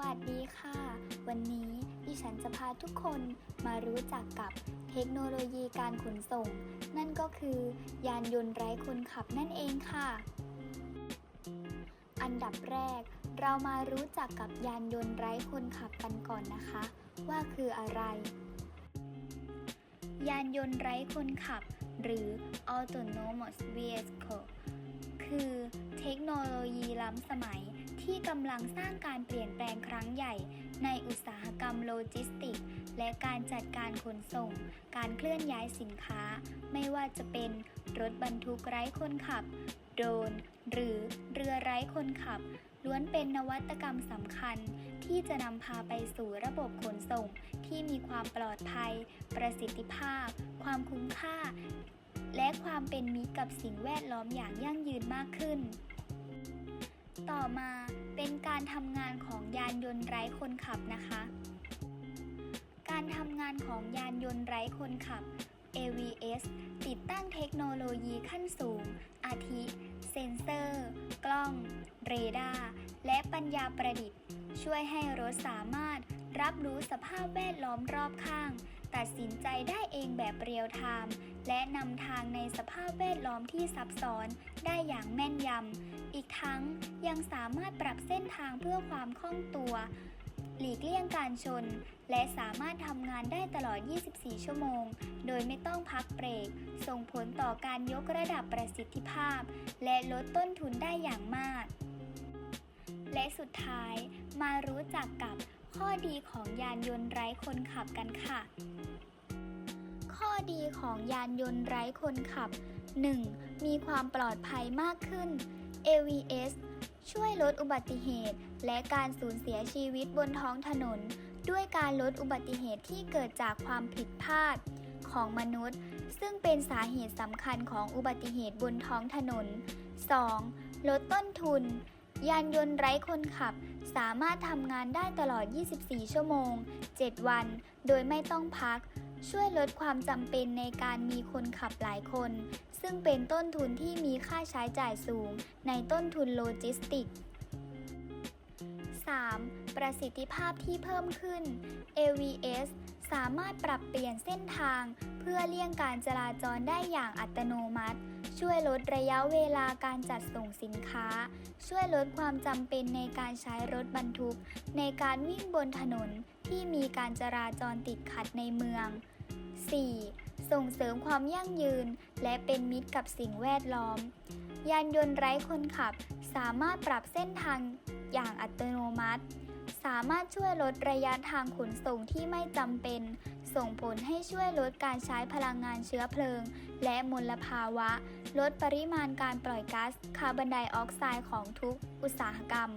วัสดีค่ะ วันนี้ดิฉันจะพาทุกคนมารู้จักกับเทคโนโลยีการขนส่ง นั่นก็คือ ยานยนต์ไร้คนขับนั่นเองค่ะ อันดับแรก เรามารู้จักกับยานยนต์ไร้คนขับกันก่อนนะคะ ว่าคืออะไร ยานยนต์ไร้คนขับ หรือ autonomous vehicle คือ เทคโนโลยีล้ำสมัยที่กำลังสร้างการเปลี่ยนแปลงครั้งใหญ่ ในอุตสาหกรรมโลจิสติกส์และการจัดการขนส่ง การเคลื่อนย้ายสินค้า ไม่ว่าจะเป็นรถบรรทุกไร้คนขับ โดรน หรือเรือไร้คนขับ ล้วนเป็นนวัตกรรมสำคัญ ที่จะนำพาไปสู่ระบบขนส่ง ที่มีความปลอดภัย ประสิทธิภาพ ความคุ้มค่า และความเป็นมิตรกับสิ่งแวดล้อมอย่างยั่งยืนมากขึ้น ต่อมาเป็นการทำงานของยานยนต์ไร้คนขับนะคะ การทำงานของยานยนต์ไร้คนขับ AVS ติดตั้งเทคโนโลยีขั้นสูง อาทิ เซ็นเซอร์ กล้อง เรดาร์ และปัญญาประดิษฐ์ ช่วยให้รถสามารถรับรู้สภาพแวดล้อมรอบข้าง ตัดสินใจได้เองแบบเรียลไทม์ และนำทางในสภาพแวดล้อมที่ซับซ้อนได้อย่างแม่นยำ อีกทั้งยังสามารถปรับเส้นทางเพื่อความคล่องตัว หลีกเลี่ยงการชน และสามารถทำงานได้ตลอด 24 ชั่วโมง โดยไม่ต้องพักเบรก ส่งผลต่อการยกระดับประสิทธิภาพ และลดต้นทุนได้อย่างมาก และสุดท้ายมารู้จักกับข้อดีของยานยนต์ไร้คนขับกันค่ะ ข้อดีของยานยนต์ไร้คนขับ 1. มีความปลอดภัยมากขึ้น AVS ช่วยลดอุบัติเหตุ และการสูญเสียชีวิตบนท้องถนน ด้วยการลดอุบัติเหตุที่เกิดจากความผิดพลาดของมนุษย์ ซึ่งเป็นสาเหตุสำคัญของอุบัติเหตุบนท้องถนน 2. ลดต้นทุน ยานยนต์ไร้คนขับ สามารถทำงานได้ตลอด 24 ชั่วโมง 7 วัน โดยไม่ต้องพัก ช่วยลดความจำเป็นในการมีคนขับหลายคน ซึ่งเป็นต้นทุนที่มีค่าใช้จ่ายสูง ในต้นทุนโลจิสติก 3. ประสิทธิภาพที่เพิ่มขึ้น AVS สามารถปรับเปลี่ยนเส้นทาง เพื่อเลี่ยงการจราจรได้อย่างอัตโนมัติ ช่วยลดระยะเวลาการจัดส่งสินค้า ช่วยลดความจำเป็นในการใช้รถบรรทุก ในการวิ่งบนถนนที่มีการจราจรติดขัดในเมือง 4. ส่งเสริมความยั่งยืน และเป็นมิตรกับสิ่งแวดล้อม ยานยนต์ไร้คนขับ สามารถปรับเส้นทางอย่างอัตโนมัติ สามารถช่วยลดระยะทางขนส่งที่ไม่จำเป็น ส่งผลให้ช่วยลดการใช้พลังงานเชื้อเพลิง และมลภาวะ ลดปริมาณการปล่อยก๊าซคาร์บอนไดออกไซด์ของทุกอุตสาหกรรม